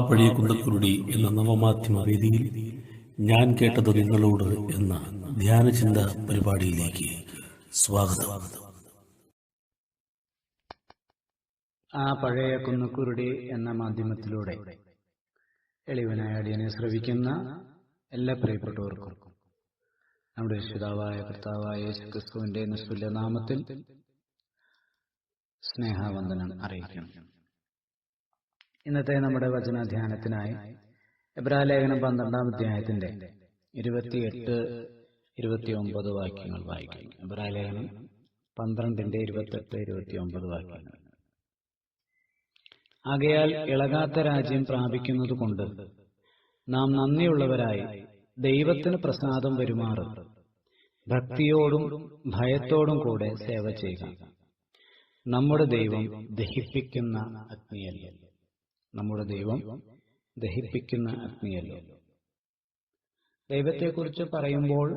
പഴയ കുന്തക്കുരുടി എന്ന നവമാധ്യമ വേദിയിൽ ഞാൻ കേട്ടത് നിങ്ങളോട് എന്ന ധ്യാനചിന്ത പരിപാടിയിലേക്ക് സ്വാഗതം. ആ പഴയ കുന്നക്കുരുടി എന്ന മാധ്യമത്തിലൂടെ എളിവനായ അടിയനെ ശ്രവിക്കുന്ന എല്ലാ പ്രിയപ്പെട്ടവർക്കും നമ്മുടെ രക്ഷിതാവായ കർത്താവായ യേശു ക്രിസ്തുവിന്റെ നിസ്തുല്യ സ്നേഹവന്ദനം അറിയിക്കുന്നു. ഇന്നത്തെ നമ്മുടെ വചനാധ്യാനത്തിനായി എബ്രാലേഖനം പന്ത്രണ്ടാം അധ്യായത്തിന്റെ ഇരുപത്തിയെട്ട് ഇരുപത്തിയൊമ്പത് വാക്യങ്ങൾ വായിക്കും എബ്രാലേഖനം പന്ത്രണ്ടിന്റെ ഇരുപത്തെട്ട് ഇരുപത്തിയൊമ്പത് വാക്യങ്ങൾ. ആകയാൽ ഇളകാത്ത രാജ്യം പ്രാപിക്കുന്നത് കൊണ്ട് നാം നന്ദിയുള്ളവരായി ദൈവത്തിന് പ്രസാദം പെരുമാറും ഭക്തിയോടും ഭയത്തോടും കൂടെ സേവ ചെയ്യുക. നമ്മുടെ ദൈവം ദഹിപ്പിക്കുന്ന അഗ്നിയല്ലോ. നമ്മുടെ ദൈവം ദഹിപ്പിക്കുന്ന അഗ്നിയല്ലോ ദൈവത്തെക്കുറിച്ച് പറയുമ്പോൾ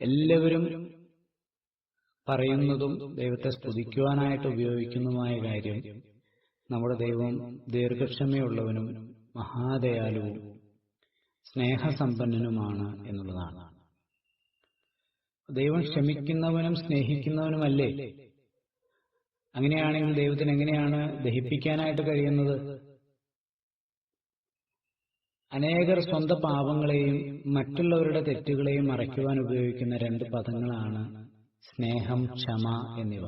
എല്ലാവരും പറയുന്നതും ദൈവത്തെ സ്തുതിക്കുവാനായിട്ട് ഉപയോഗിക്കുന്നതുമായ കാര്യം നമ്മുടെ ദൈവം ദീർഘക്ഷമയുള്ളവനും മഹാദയാലുവും സ്നേഹസമ്പന്നനുമാണ് എന്നുള്ളതാണ്. ദൈവം ക്ഷമിക്കുന്നവനും സ്നേഹിക്കുന്നവനുമല്ലേ? അങ്ങനെയാണെങ്കിൽ ദൈവത്തിന് എങ്ങനെയാണ് ദഹിപ്പിക്കാനായിട്ട് കഴിയുന്നത്? അനേകർ സ്വന്ത പാപങ്ങളെയും മറ്റുള്ളവരുടെ തെറ്റുകളെയും മറയ്ക്കുവാൻ ഉപയോഗിക്കുന്ന രണ്ട് പദങ്ങളാണ് സ്നേഹം ക്ഷമ എന്നിവ.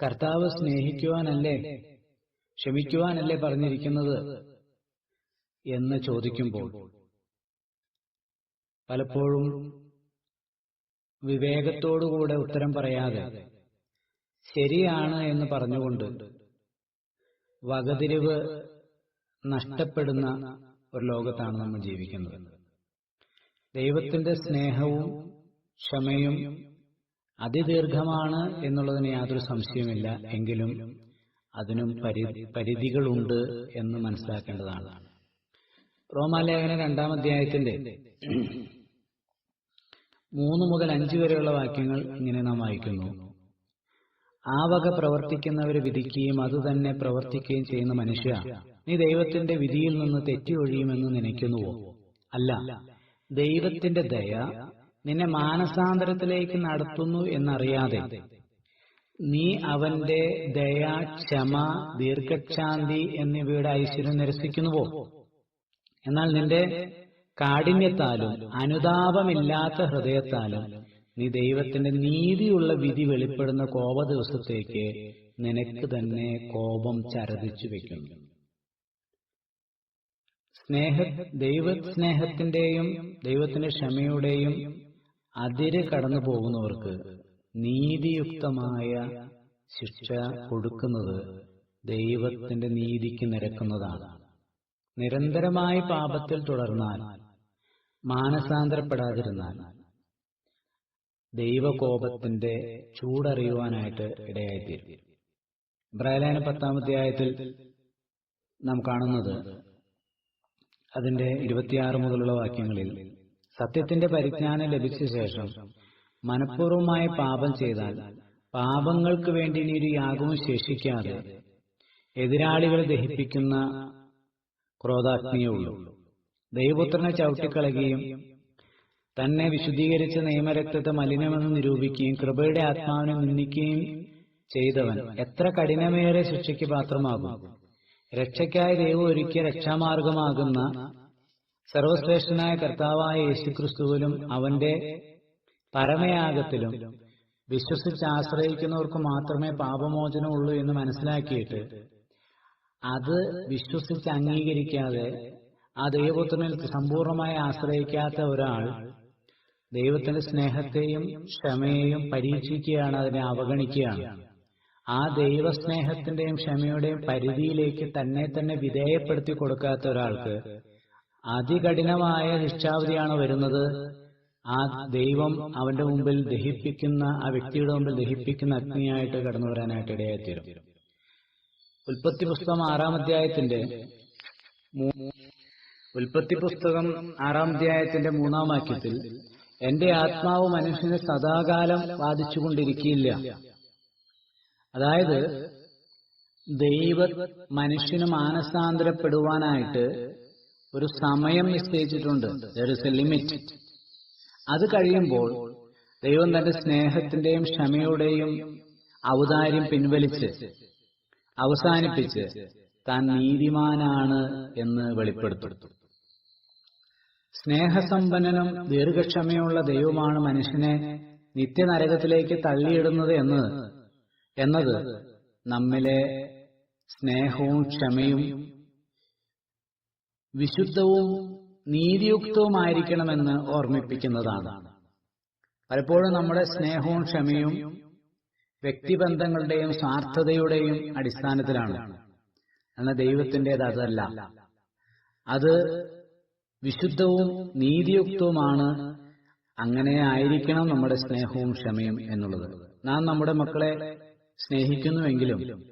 കർത്താവ് സ്നേഹിക്കുവാനല്ലേ ക്ഷമിക്കുവാനല്ലേ പറഞ്ഞിരിക്കുന്നത് എന്ന് ചോദിക്കുമ്പോൾ പലപ്പോഴും വിവേകത്തോടുകൂടെ ഉത്തരം പറയാതെ ശരിയാണ് എന്ന് പറഞ്ഞുകൊണ്ട് വകതിരിവ് നഷ്ടപ്പെടുന്ന ഒരു ലോകത്താണ് നമ്മൾ ജീവിക്കുന്നത്. ദൈവത്തിന്റെ സ്നേഹവും ക്ഷമയും അതിദീർഘമാണ് എന്നുള്ളതിന് യാതൊരു സംശയമില്ല എങ്കിലും അതിനും പരി പരിധികളുണ്ട് എന്ന് മനസ്സിലാക്കേണ്ടതാണ്. റോമാലേഖന രണ്ടാം അധ്യായത്തിന്റെ മൂന്ന് മുതൽ അഞ്ച് വരെയുള്ള വാക്യങ്ങൾ ഇങ്ങനെ നാം വായിക്കുന്നു. ആ വക പ്രവർത്തിക്കുന്നവരെ വിധിക്കുകയും അതുതന്നെ പ്രവർത്തിക്കുകയും ചെയ്യുന്ന മനുഷ്യ നീ ദൈവത്തിന്റെ വിധിയിൽ നിന്ന് തെറ്റി ഒഴിയുമെന്ന് നനയ്ക്കുന്നുവോ? അല്ല. ദൈവത്തിന്റെ ദയ നിന്നെ മാനസാന്തരത്തിലേക്ക് നടത്തുന്നു എന്നറിയാതെ നീ അവന്റെ ദയ ക്ഷമ ദീർഘക്ഷാന്തി എന്നിവയുടെ ഐശ്വര്യം നിരസിക്കുന്നുവോ? എന്നാൽ നിന്റെ കാഠിന്യത്താലും അനുതാപമില്ലാത്ത ഹൃദയത്താലും നീ ദൈവത്തിന്റെ നീതിയുള്ള വിധി വെളിപ്പെടുന്ന കോപ ദിവസത്തേക്ക് നിനക്ക് തന്നെ കോപം ചരതിച്ചു വെക്കുന്നു. സ്നേഹ ദൈവ സ്നേഹത്തിന്റെയും ദൈവത്തിന്റെ ക്ഷമയുടെയും അതിര് കടന്നു പോകുന്നവർക്ക് നീതിയുക്തമായ ശിക്ഷ കൊടുക്കുന്നത് ദൈവത്തിന്റെ നീതിക്ക് നിരക്കുന്നതാണ്. നിരന്തരമായി പാപത്തിൽ തുടർന്നാൽ മാനസാന്തരപ്പെടാതിരുന്നാൽ ദൈവകോപത്തിന്റെ ചൂടറിയുവാനായിട്ട് ഇടയായിത്തീരും. ഇബ്രാഹിലാന പത്താമധ്യായത്തിൽ നാം കാണുന്നത് അതിന്റെ ഇരുപത്തിയാറ് മുതലുള്ള വാക്യങ്ങളിൽ സത്യത്തിന്റെ പരിജ്ഞാനം ലഭിച്ച ശേഷം മനഃപൂർവമായ പാപം ചെയ്താൽ പാപങ്ങൾക്ക് വേണ്ടി ഇനി ഒരു യാഗവും ശേഷിക്കാതെ എതിരാളികളെ ദഹിപ്പിക്കുന്ന ക്രോധാഗ്നിയേ ഉള്ളൂ. ദൈവപുത്രനെ ചവിട്ടിക്കളയുകയും തന്നെ വിശുദ്ധീകരിച്ച നിയമരക്തത്തെ മലിനമെന്ന് നിരൂപിക്കുകയും കൃപയുടെ ആത്മാവിനെ നിന്ദിക്കുകയും ചെയ്തവൻ എത്ര കഠിനമേറെ ശിക്ഷയ്ക്ക് പാത്രമാകും. രക്ഷയ്ക്കായി ദൈവം ഒരുക്കിയ രക്ഷാമാർഗമാകുന്ന സർവശ്രേഷ്ഠനായ കർത്താവായ യേശുക്രിസ്തുവിലും അവന്റെ പരമയാഗത്തിലും വിശ്വസിച്ച് ആശ്രയിക്കുന്നവർക്ക് മാത്രമേ പാപമോചനമുള്ളൂ എന്ന് മനസ്സിലാക്കിയിട്ട് അത് വിശ്വസിച്ച് അംഗീകരിക്കാതെ ആ ദൈവപുത്രനിൽ സമ്പൂർണമായി ആശ്രയിക്കാത്ത ഒരാൾ ദൈവത്തിന്റെ സ്നേഹത്തെയും ക്ഷമയെയും പരീക്ഷിക്കുകയാണ് അതിനെ അവഗണിക്കുകയാണ്. ആ ദൈവസ്നേഹത്തിന്റെയും ക്ഷമയുടെയും പരിധിയിലേക്ക് തന്നെ തന്നെ വിധേയപ്പെടുത്തി കൊടുക്കാത്ത ഒരാൾക്ക് അതികഠിനമായ ശിക്ഷാവധിയാണ് വരുന്നത്. ആ ദൈവം അവന്റെ മുമ്പിൽ ദഹിപ്പിക്കുന്ന ആ വ്യക്തിയുടെ മുമ്പിൽ ദഹിപ്പിക്കുന്ന അഗ്നിയായിട്ട് കടന്നു വരാനായിട്ട് ഇടയായിത്തീരും. ഉൽപ്പത്തി പുസ്തകം ആറാം അധ്യായത്തിന്റെ ഉൽപ്പത്തി പുസ്തകം ആറാം അധ്യായത്തിന്റെ മൂന്നാം വാക്യത്തിൽ എന്റെ ആത്മാവ് മനുഷ്യനെ സദാകാലം ബാധിച്ചുകൊണ്ടിരിക്കില്ല അതായത് ദൈവ മനുഷ്യന് മാനസാന്തരപ്പെടുവാനായിട്ട് ഒരു സമയം നിശ്ചയിച്ചിട്ടുണ്ട്. എ ലിമിറ്റ് അത് കഴിയുമ്പോൾ ദൈവം തന്റെ സ്നേഹത്തിന്റെയും ക്ഷമയുടെയും ഔദാര്യം പിൻവലിച്ച് അവസാനിപ്പിച്ച് താൻ നീതിമാനാണ് എന്ന് വെളിപ്പെടുത്തും. സ്നേഹസമ്പന്നനും ദീർഘക്ഷമയുള്ള ദൈവമാണ് മനുഷ്യനെ നിത്യനരകത്തിലേക്ക് തള്ളിയിടുന്നത് എന്ന് എന്നത് നമ്മിലെ സ്നേഹവും ക്ഷമയും വിശുദ്ധവും നീതിയുക്തവുമായിരിക്കണമെന്ന് ഓർമ്മിപ്പിക്കുന്നതാണ്. പലപ്പോഴും നമ്മുടെ സ്നേഹവും ക്ഷമയും വ്യക്തിബന്ധങ്ങളുടെയും സ്വാർത്ഥതയുടെയും അടിസ്ഥാനത്തിലാണ്. എന്നാൽ ദൈവത്തിന്റെത് അതല്ല. അത് വിശുദ്ധവും നീതിയുക്തവുമാണ്. അങ്ങനെ ആയിരിക്കണം നമ്മുടെ സ്നേഹവും ക്ഷമയും എന്നുള്ളത്. നാം നമ്മുടെ മക്കളെ സ്നേഹിക്കുന്നുവെങ്കിലും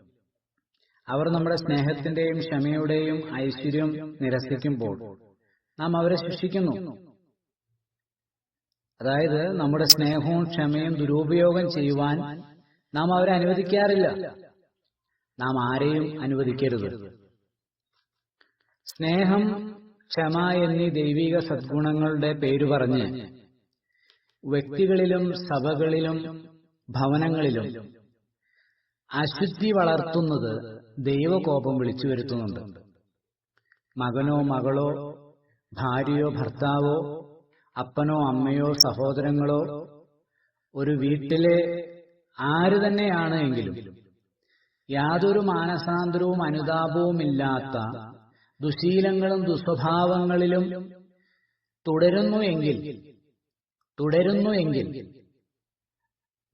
അവർ നമ്മുടെ സ്നേഹത്തിന്റെയും ക്ഷമയുടെയും ഐശ്വര്യം നിരസിക്കുമ്പോൾ നാം അവരെ ശിക്ഷിക്കുന്നു. അതായത് നമ്മുടെ സ്നേഹവും ക്ഷമയും ദുരുപയോഗം ചെയ്യുവാൻ നാം അവരെ അനുവദിക്കാറില്ല. നാം ആരെയും അനുവദിക്കരുത്. സ്നേഹം ക്ഷമ എന്നീ ദൈവിക സദ്ഗുണങ്ങളുടെ പേര് പറഞ്ഞ് വ്യക്തികളിലും സഭകളിലും ഭവനങ്ങളിലും അശുദ്ധി വളർത്തുന്നത് ദൈവകോപം വിളിച്ചു വരുത്തുന്നുണ്ട്. മകനോ മകളോ ഭാര്യയോ ഭർത്താവോ അപ്പനോ അമ്മയോ സഹോദരങ്ങളോ ഒരു വീട്ടിലെ ആര് തന്നെയാണ് എങ്കിലും യാതൊരു മാനസാന്തരവും അനുതാപവും ഇല്ലാത്ത ദുശീലങ്ങളും ദുസ്വഭാവങ്ങളിലും തുടരുന്നു എങ്കിൽ തുടരുന്നു എങ്കിൽ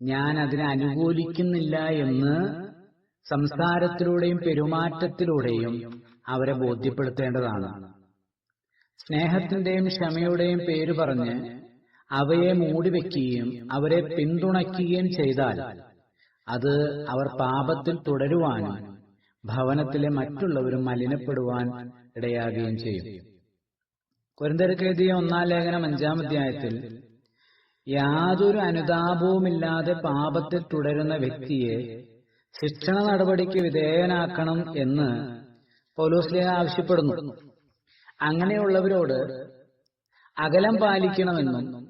ഞാൻ അതിനെ അനുകൂലിക്കുന്നില്ല എന്ന് സംസാരത്തിലൂടെയും പെരുമാറ്റത്തിലൂടെയും അവരെ ബോധ്യപ്പെടുത്തേണ്ടതാണ്. സ്നേഹത്തിന്റെയും ക്ഷമയുടെയും പേര് പറഞ്ഞ് അവയെ മൂടിവെക്കുകയും അവരെ പിന്തുണയ്ക്കുകയും ചെയ്താൽ അത് അവർ പാപത്തിൽ തുടരുവാനും ഭവനത്തിലെ മറ്റുള്ളവരും മലിനപ്പെടുവാൻ ഇടയാകുകയും ചെയ്യും. കുരന്തരക്കെഴുതിയ ഒന്നാം ലേഖനം അഞ്ചാം അധ്യായത്തിൽ യാതൊരു അനുതാപവുമില്ലാതെ പാപത്തിൽ തുടരുന്ന വ്യക്തിയെ ശിക്ഷണ നടപടിക്ക് വിധേയനാക്കണം എന്ന് പോലീസിലെ ആവശ്യപ്പെടുന്നു. അങ്ങനെയുള്ളവരോട് അകലം പാലിക്കണമെന്നും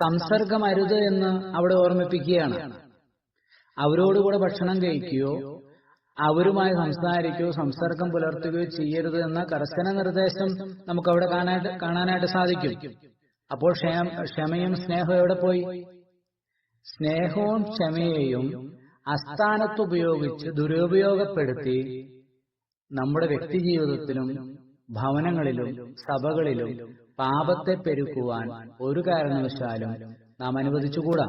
സംസർഗമരുത് എന്ന് അവിടെ ഓർമ്മിപ്പിക്കുകയാണ്. അവരോടുകൂടെ ഭക്ഷണം കഴിക്കുകയോ അവരുമായി സംസാരിക്കുകയോ സംസർഗം പുലർത്തുകയോ ചെയ്യരുത് എന്ന കർശന നിർദ്ദേശം നമുക്ക് അവിടെ കാണാനായിട്ട് കാണാനായിട്ട് സാധിക്കും. അപ്പോൾ ക്ഷമയും സ്നേഹവും എവിടെ പോയി? സ്നേഹവും ക്ഷമയെയും അസ്ഥാനത്ത് ഉപയോഗിച്ച് ദുരുപയോഗപ്പെടുത്തി നമ്മുടെ വ്യക്തി ജീവിതത്തിലും ഭവനങ്ങളിലും സഭകളിലും പാപത്തെ പെരുക്കുവാൻ ഒരു കാരണവശാലും നാം അനുവദിച്ചുകൂടാ?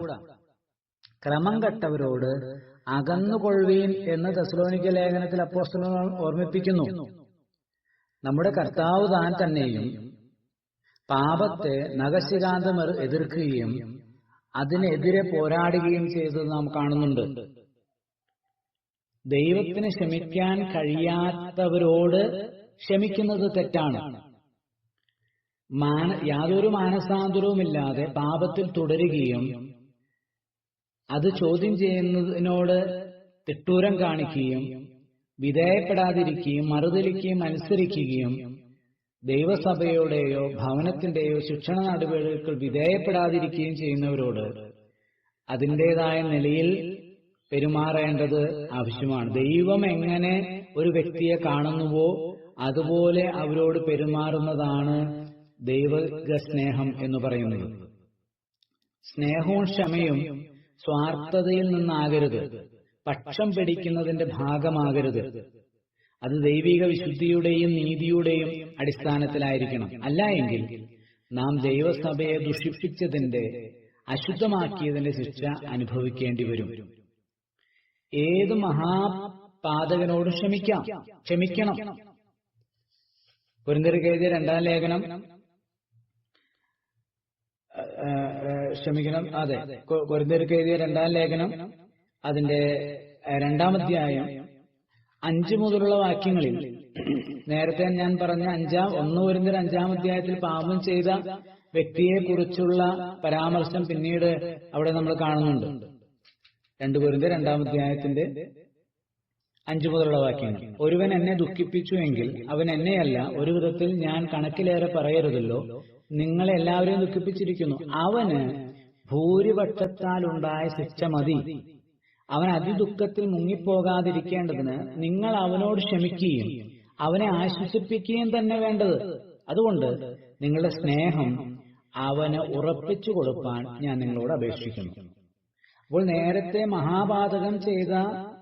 ക്രമം കെട്ടവരോട് അകന്നുകൊള്ളുവീൻ എന്ന് തെസ്ലോനിക്ക ലേഖനത്തിൽ അപ്പോസ്തലൻ ഓർമ്മിപ്പിക്കുന്നു. നമ്മുടെ കർത്താവ് താൻ തന്നെയും പാപത്തെ നഖശികാന്തം എതിർക്കുകയും അതിനെതിരെ പോരാടുകയും ചെയ്തത് നാം കാണുന്നുണ്ട്. ദൈവത്തിന് ക്ഷമിക്കാൻ കഴിയാത്തവരോട് ക്ഷമിക്കുന്നത് തെറ്റാണ്. മാന യാതൊരു മാനസാന്തരവുമില്ലാതെ പാപത്തിൽ തുടരുകയും അത് ചോദ്യം ചെയ്യുന്നതിനോട് തിട്ടൂരം കാണിക്കുകയും വിധേയപ്പെടാതിരിക്കുകയും മറുതലിക്കുകയും അനുസരിക്കുകയും ദൈവസഭയുടെയോ ഭവനത്തിന്റെയോ ശിക്ഷണ നടപടികൾ വിധേയപ്പെടാതിരിക്കുകയും ചെയ്യുന്നവരോട് അതിന്റെതായ നിലയിൽ പെരുമാറേണ്ടത് ആവശ്യമാണ്. ദൈവം എങ്ങനെ ഒരു വ്യക്തിയെ കാണുന്നുവോ അതുപോലെ അവരോട് പെരുമാറുന്നതാണ് ദൈവ സ്നേഹം എന്ന് പറയുന്നത്. സ്നേഹവും ക്ഷമയും സ്വാർത്ഥതയിൽ നിന്നാകരുത്. പക്ഷം പിടിക്കുന്നതിന്റെ ഭാഗമാകരുത്. അത് ദൈവിക വിശുദ്ധിയുടെയും നീതിയുടെയും അടിസ്ഥാനത്തിലായിരിക്കണം. അല്ല എങ്കിൽ നാം ദൈവസഭയെ ദുഷിപ്പിച്ചതിന്റെ അശുദ്ധമാക്കിയതിന്റെ ശിക്ഷ അനുഭവിക്കേണ്ടി വരും. ഏത് മഹാപാതകനോട് ക്ഷമിക്കാം? ക്ഷമിക്കണം. കുരിന്തർക്കെഴുതിയ രണ്ടാം ലേഖനം ക്ഷമിക്കണം. അതെ. കുരിന്തർക്കെഴുതിയ രണ്ടാം ലേഖനം അതിന്റെ രണ്ടാം അധ്യായം അഞ്ചു മുതലുള്ള വാക്യങ്ങളിൽ നേരത്തെ ഞാൻ പറഞ്ഞ അഞ്ചാം ഒന്ന് വരുന്ന അഞ്ചാം അധ്യായത്തിൽ പാപം ചെയ്ത വ്യക്തിയെ കുറിച്ചുള്ള പരാമർശം പിന്നീട് അവിടെ നമ്മൾ കാണുന്നുണ്ട്. രണ്ടു പേരിന്റെ രണ്ടാം അധ്യായത്തിന്റെ അഞ്ചു മുതലുള്ള വാക്യങ്ങൾ. ഒരുവൻ എന്നെ ദുഃഖിപ്പിച്ചു എങ്കിൽ അവൻ എന്നെയല്ല ഒരു വിധത്തിൽ ഞാൻ കണക്കിലേറെ പറയരുതല്ലോ. നിങ്ങളെ എല്ലാവരെയും ദുഃഖിപ്പിച്ചിരിക്കുന്നു. അവന് ഭൂരിപക്ഷത്താൽ ഉണ്ടായ ശിക്ഷ മതി. അവൻ അതിദുഃഖത്തിൽ മുങ്ങിപ്പോകാതിരിക്കേണ്ടതിന് നിങ്ങൾ അവനോട് ക്ഷമിക്കുകയും അവനെ ആശ്വസിപ്പിക്കുകയും തന്നെ വേണ്ടത്. അതുകൊണ്ട് നിങ്ങളുടെ സ്നേഹം അവന് ഉറപ്പിച്ചു കൊടുക്കാൻ ഞാൻ നിങ്ങളോട് അപേക്ഷിക്കുന്നു. അപ്പോൾ നേരത്തെ മഹാപാതകം ചെയ്ത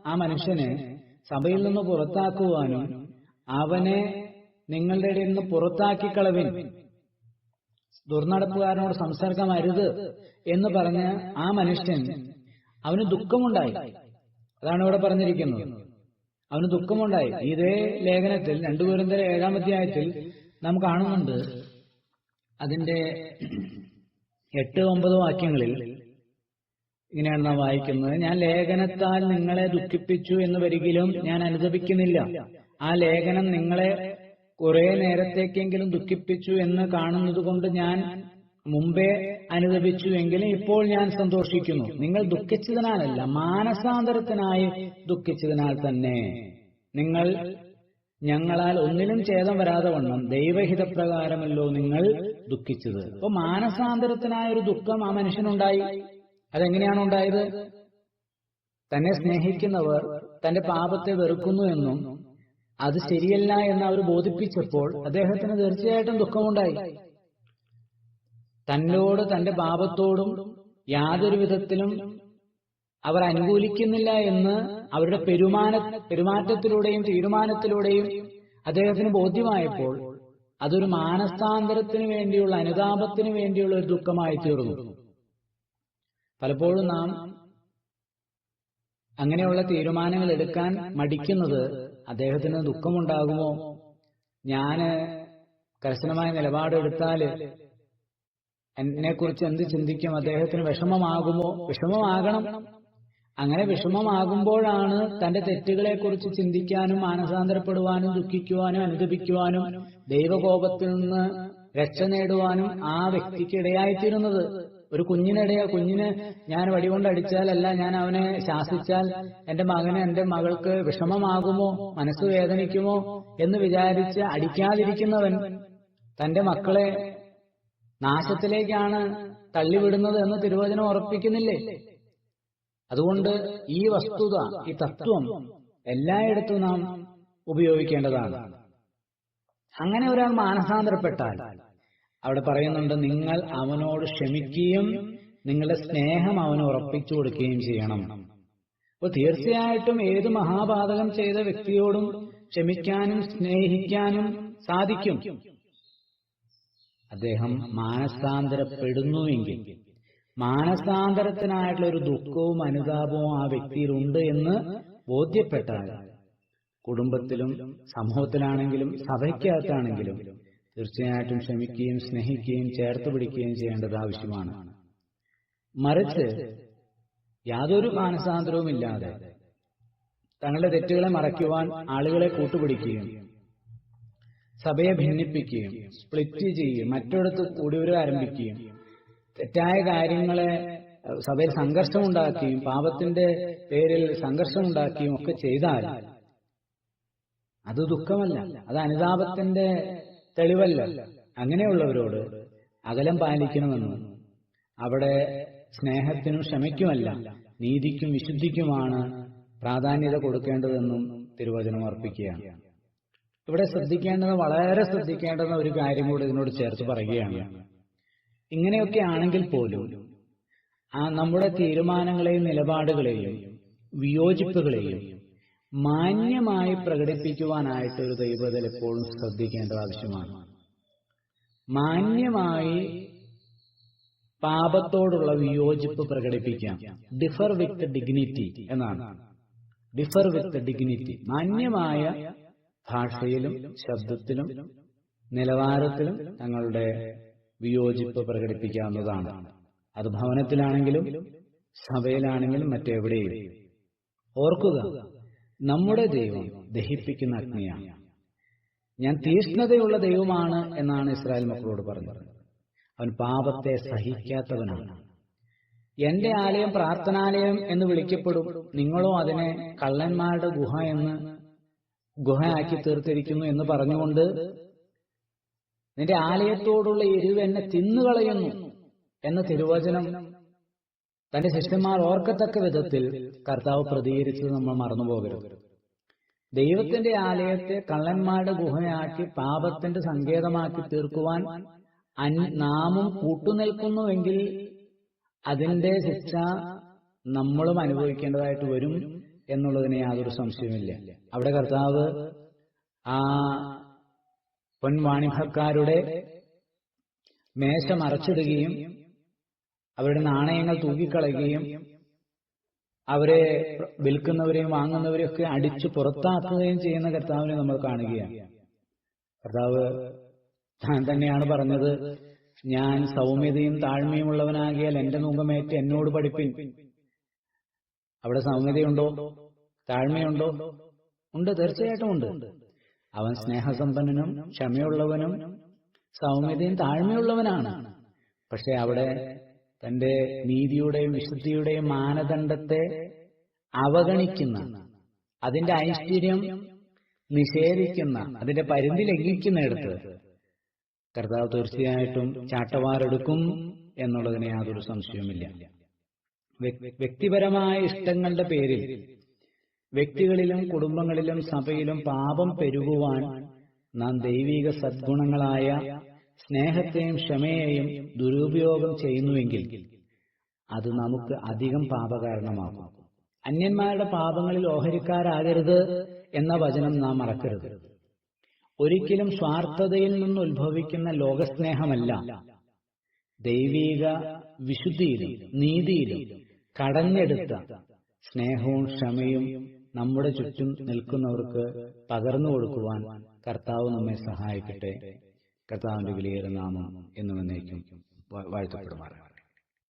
ആ മനുഷ്യനെ സഭയിൽ നിന്ന് പുറത്താക്കുവാനും അവനെ നിങ്ങളുടെ ഇടയിൽ നിന്ന് പുറത്താക്കിക്കളവിൻ. ദുർനടപ്പുകാരനോട് സംസർഗമരുത് എന്ന് പറഞ്ഞ ആ മനുഷ്യൻ അവന് ദുഃഖമുണ്ടായി. അതാണ് ഇവിടെ പറഞ്ഞിരിക്കുന്നത്. അവന് ദുഃഖമുണ്ടായി. ഇതേ ലേഖനത്തിൽ രണ്ടു പേരുന്തര ഏഴാം അധ്യായത്തിൽ നാം കാണുന്നുണ്ട്. അതിന്റെ എട്ട് ഒമ്പത് വാക്യങ്ങളിൽ ഇങ്ങനെയാണ് നാം വായിക്കുന്നത്. ഞാൻ ലേഖനത്താൽ നിങ്ങളെ ദുഃഖിപ്പിച്ചു എന്ന് വരികിലും ഞാൻ അനുദപിക്കുന്നില്ല. ആ ലേഖനം നിങ്ങളെ കുറെ നേരത്തേക്കെങ്കിലും ദുഃഖിപ്പിച്ചു എന്ന് കാണുന്നത് കൊണ്ട് ഞാൻ മുമ്പേ അനുദപിച്ചു എങ്കിലും ഇപ്പോൾ ഞാൻ സന്തോഷിക്കുന്നു. നിങ്ങൾ ദുഃഖിച്ചതിനാലല്ല മാനസാന്തരത്തിനായി ദുഃഖിച്ചതിനാൽ തന്നെ. നിങ്ങൾ ഞങ്ങളാൽ ഒന്നിനും ഛേദം വരാതെ വണ്ണം. ദൈവഹിതപ്രകാരമല്ലോ നിങ്ങൾ ദുഃഖിച്ചത്. അപ്പൊ മാനസാന്തരത്തിനായ ഒരു ദുഃഖം ആ മനുഷ്യനുണ്ടായി. അതെങ്ങനെയാണ് ഉണ്ടായത്? തന്നെ സ്നേഹിക്കുന്നവർ തന്റെ പാപത്തെ വെറുക്കുന്നു എന്നും അത് ശരിയല്ല എന്ന് അവർ ബോധിപ്പിച്ചപ്പോൾ അദ്ദേഹത്തിന് തീർച്ചയായിട്ടും ദുഃഖമുണ്ടായി. തന്നോട് തന്റെ പാപത്തോടും യാതൊരു വിധത്തിലും അവർ അനുകൂലിക്കുന്നില്ല എന്ന് അവരുടെ പെരുമാന പെരുമാറ്റത്തിലൂടെയും തീരുമാനത്തിലൂടെയും അദ്ദേഹത്തിന് ബോധ്യമായപ്പോൾ അതൊരു മാനസാന്തരത്തിന് വേണ്ടിയുള്ള അനുതാപത്തിന് വേണ്ടിയുള്ള ഒരു ദുഃഖമായി തീർന്നു. പലപ്പോഴും നാം അങ്ങനെയുള്ള തീരുമാനങ്ങൾ എടുക്കാൻ മടിക്കുന്നത് അദ്ദേഹത്തിന് ദുഃഖമുണ്ടാകുമോ? ഞാൻ കർശനമായ നിലപാടെടുത്താൽ എന്നെ കുറിച്ച് എന്ത് ചിന്തിക്കും? അദ്ദേഹത്തിന് വിഷമമാകുമോ? വിഷമമാകണം. അങ്ങനെ വിഷമമാകുമ്പോഴാണ് തന്റെ തെറ്റുകളെ കുറിച്ച് ചിന്തിക്കാനും മാനസാന്തരപ്പെടുവാനും ദുഃഖിക്കുവാനും അനുദപിക്കുവാനും ദൈവകോപത്തിൽ നിന്ന് രക്ഷ നേടുവാനും ആ വ്യക്തിക്ക് ഇടയായിത്തീരുന്നത്. ഒരു കുഞ്ഞിനിടയ കുഞ്ഞിനെ ഞാൻ വടികൊണ്ട് അടിച്ചാലല്ല ഞാൻ അവനെ ശാസിച്ചാൽ എന്റെ മകന് എന്റെ മകൾക്ക് വിഷമമാകുമോ? മനസ്സ് വേദനിക്കുമോ? എന്ന് വിചാരിച്ച് അടിക്കാതിരിക്കുന്നവൻ തന്റെ മക്കളെ നാശത്തിലേക്കാണ് തള്ളിവിടുന്നത് എന്ന് തിരുവചനം ഉറപ്പിക്കുന്നില്ലേ? അതുകൊണ്ട് ഈ വസ്തുത ഈ തത്വം എല്ലായിടത്തും നാം ഉപയോഗിക്കേണ്ടതാണ്. അങ്ങനെ ഒരാൾ മാനസാന്തരപ്പെട്ടാൽ അവിടെ പറയുന്നുണ്ട് നിങ്ങൾ അവനോട് ക്ഷമിക്കുകയും നിങ്ങളുടെ സ്നേഹം അവന് ഉറപ്പിച്ചു കൊടുക്കുകയും ചെയ്യണം. അപ്പൊ തീർച്ചയായിട്ടും ഏത് മഹാപാതകം ചെയ്ത വ്യക്തിയോടും ക്ഷമിക്കാനും സ്നേഹിക്കാനും സാധിക്കും. അദ്ദേഹം മാനസാന്തരപ്പെടുന്നുവെങ്കിൽ മാനസാന്തരത്തിനായിട്ടുള്ള ഒരു ദുഃഖവും അനുതാപവും ആ വ്യക്തിയിലുണ്ട് എന്ന് ബോധ്യപ്പെട്ടാൽ കുടുംബത്തിലും സമൂഹത്തിലാണെങ്കിലും സഭയ്ക്കകത്താണെങ്കിലും തീർച്ചയായിട്ടും ക്ഷമിക്കുകയും സ്നേഹിക്കുകയും ചേർത്ത് പിടിക്കുകയും ചെയ്യേണ്ടത് ആവശ്യമാണ്. മറിച്ച് യാതൊരു മാനസാന്തരവും ഇല്ലാതെ തങ്ങളുടെ തെറ്റുകളെ മറയ്ക്കുവാൻ ആളുകളെ കൂട്ടുപിടിക്കുകയും സഭയെ ഭിന്നിപ്പിക്കുകയും സ്പ്ലിറ്റ് ചെയ്യുകയും മറ്റൊരിടത്ത് കൂടിവരും ആരംഭിക്കുകയും തെറ്റായ കാര്യങ്ങളെ സഭയിൽ സംഘർഷമുണ്ടാക്കുകയും പാപത്തിന്റെ പേരിൽ സംഘർഷമുണ്ടാക്കുകയും ഒക്കെ ചെയ്താൽ അത് ദുഃഖമല്ല. അത് അനുതാപത്തിന്റെ തെളിവല്ല. അങ്ങനെയുള്ളവരോട് അകലം പാലിക്കണമെന്നും അവിടെ സ്നേഹത്തിനും ക്ഷമയ്ക്കുമല്ല നീതിക്കും വിശുദ്ധിക്കുമാണ് പ്രാധാന്യത കൊടുക്കേണ്ടതെന്നും തിരുവചനം അർപ്പിക്കുകയാണ്. ഇവിടെ ശ്രദ്ധിക്കേണ്ടത് വളരെ ശ്രദ്ധിക്കേണ്ടുന്ന ഒരു കാര്യം കൂടി ഇതിനോട് ചേർത്ത് പറയുകയാണ്. ഇങ്ങനെയൊക്കെ ആണെങ്കിൽ പോലും ആ നമ്മുടെ തീരുമാനങ്ങളെയും നിലപാടുകളെയും വിയോജിപ്പുകളെയും മാന്യമായി പ്രകടിപ്പിക്കുവാനായിട്ട് ഒരു ദൈവത്തിൽ എപ്പോഴും ശ്രദ്ധിക്കേണ്ടത് ആവശ്യമാണ്. മാന്യമായി പാപത്തോടുള്ള വിയോജിപ്പ് പ്രകടിപ്പിക്കാം. ഡിഫർ വിത്ത് ഡിഗ്നിറ്റി എന്നാണ്. ഡിഫർ വിത്ത് ഡിഗ്നിറ്റി മാന്യമായ ഭാഷയിലും ശബ്ദത്തിലും നിലവാരത്തിലും തങ്ങളുടെ വിയോജിപ്പ് പ്രകടിപ്പിക്കാവുന്നതാണ്. അത് ഭവനത്തിലാണെങ്കിലും സഭയിലാണെങ്കിലും മറ്റെവിടെയും. ഓർക്കുക നമ്മുടെ ദൈവം ദഹിപ്പിക്കുന്ന അഗ്നിയാണ് ഞാൻ തീഷ്ണതയുള്ള ദൈവമാണ് എന്നാണ് ഇസ്രായേൽ മക്കളോട് പറഞ്ഞത്. അവൻ പാപത്തെ സഹിക്കാത്തവനാണ്. എന്റെ ആലയം പ്രാർത്ഥനാലയം എന്ന് വിളിക്കപ്പെടും. നിങ്ങളോ അതിനെ കള്ളന്മാരുടെ ഗുഹ എന്ന് ഗുഹയാക്കി തീർത്തിരിക്കുന്നു എന്ന് പറഞ്ഞുകൊണ്ട് നിന്റെ ആലയത്തോടുള്ള എരിവ് എന്നെ തിന്നുകളയുന്നു എന്ന തിരുവചനം തന്റെ ശിഷ്യന്മാർ ഓർക്കത്തക്ക വിധത്തിൽ കർത്താവ് പ്രതികരിച്ചത് നമ്മൾ മറന്നുപോകരുത്. ദൈവത്തിന്റെ ആലയത്തെ കള്ളന്മാരുടെ ഗുഹയാക്കി പാപത്തിന്റെ സങ്കേതമാക്കി തീർക്കുവാൻ നാമം കൂട്ടുനിൽക്കുന്നുവെങ്കിൽ അതിന്റെ ശിക്ഷ നമ്മളും അനുഭവിക്കേണ്ടതായിട്ട് വരും എന്നുള്ളതിന് യാതൊരു സംശയമില്ല അവിടെ കർത്താവ് ആ പൊൻവാണിഭക്കാരുടെ മേശ മറച്ചിടുകയും അവരുടെ നാണയങ്ങൾ തൂക്കിക്കളയുകയും അവരെ വിൽക്കുന്നവരെയും വാങ്ങുന്നവരെയും ഒക്കെ അടിച്ചു പുറത്താക്കുകയും ചെയ്യുന്ന കർത്താവിനെ നമ്മൾ കാണുകയാണ്. കർത്താവ് താൻ തന്നെയാണ് പറഞ്ഞത് ഞാൻ സൗമ്യതയും താഴ്മയും ഉള്ളവനാകിയാൽ എന്റെ മുഖമേറ്റ് എന്നോട് പഠിപ്പിൻ. അവിടെ സൗമ്യതയുണ്ടോ? താഴ്മയുണ്ടോ? ഉണ്ട് തീർച്ചയായിട്ടും ഉണ്ട്. അവൻ സ്നേഹസമ്പന്നനും ക്ഷമയുള്ളവനും സൗമ്യതയും താഴ്മയുള്ളവനാണ്. പക്ഷെ അവിടെ തന്റെ നീതിയുടെയും വിശുദ്ധിയുടെയും മാനദണ്ഡത്തെ അവഗണിക്കുന്ന അതിന്റെ ഐശ്വര്യം നിഷേധിക്കുന്ന അതിന്റെ പരിധി ലംഘിക്കുന്നിടത്ത് കർത്താവ് തീർച്ചയായിട്ടും ചാട്ടവാറെടുക്കും എന്നുള്ളതിന് യാതൊരു സംശയവുമില്ല. വ്യക്തിപരമായ ഇഷ്ടങ്ങളുടെ പേരിൽ വ്യക്തികളിലും കുടുംബങ്ങളിലും സഭയിലും പാപം പെരുകുവാൻ നാം ദൈവിക സദ്ഗുണങ്ങളായ സ്നേഹത്തെയും ക്ഷമയെയും ദുരുപയോഗം ചെയ്യുന്നുവെങ്കിൽ അത് നമുക്ക് അധികം പാപകാരണമാകും. അന്യന്മാരുടെ പാപങ്ങളിൽ ഓഹരിക്കാരാകരുത് എന്ന വചനം നാം മറക്കരുത്. ഒരിക്കലും സ്വാർത്ഥതയിൽ നിന്ന് ഉത്ഭവിക്കുന്ന ലോകസ്നേഹമല്ല. ദൈവീക വിശുദ്ധിയിലും നീതിയിലും കടഞ്ഞെടുത്ത സ്നേഹവും ക്ഷമയും നമ്മുടെ ചുറ്റും നിൽക്കുന്നവർക്ക് പകർന്നു കൊടുക്കുവാൻ കർത്താവ് നമ്മെ സഹായിക്കട്ടെ. കർത്താവിന്റെ വിലയേറെ നാമം എന്നും എന്നേക്കും വാഴ്ത്തപ്പെടുമാറാണ്